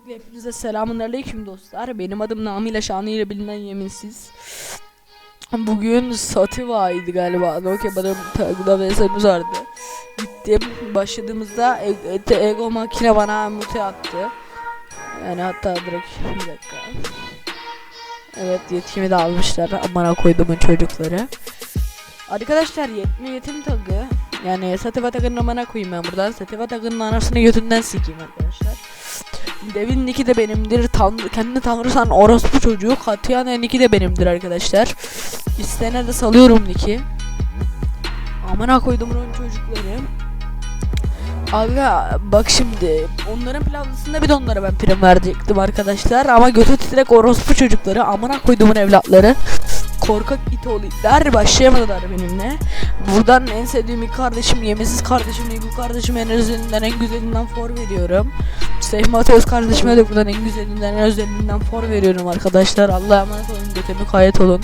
Öncelikle hepinize selamun aleyküm dostlar. Benim adım namıyla şanıyla bilinen yeminsiz. Bugün Sativa'ydı galiba. Nokia benim takıda VS'miz vardı. Gittim başladığımızda e- e- Ego makine bana mute attı. Yani hatta direkt bir dakika. Evet yetkimi de almışlar. Amına koyduğumun çocukları. Arkadaşlar yetme yetim tagı yani Sativa tagının amına koyayım ben buradan. Sativa tagının anasını götünden sikeyim arkadaşlar. Devin Niki de benimdir. Tanrı, kendini tanrı orospu çocuğu. Katiyana Niki de benimdir arkadaşlar. İsteyene de salıyorum Niki. Amına koydum onun çocukları. Aga bak şimdi onların pilavlısında bir de onlara ben prim verecektim arkadaşlar ama götü titrek orospu çocukları amına koyduğumun evlatları korkak it itler başlayamadılar benimle. Buradan en sevdiğim iki kardeşim Yemesiz kardeşim Negu kardeşim en özelinden en güzelinden for veriyorum. Seyf Mateos kardeşime de buradan en güzelinden en özelinden for veriyorum arkadaşlar. Allah'a emanet olun götümü kayıt olun.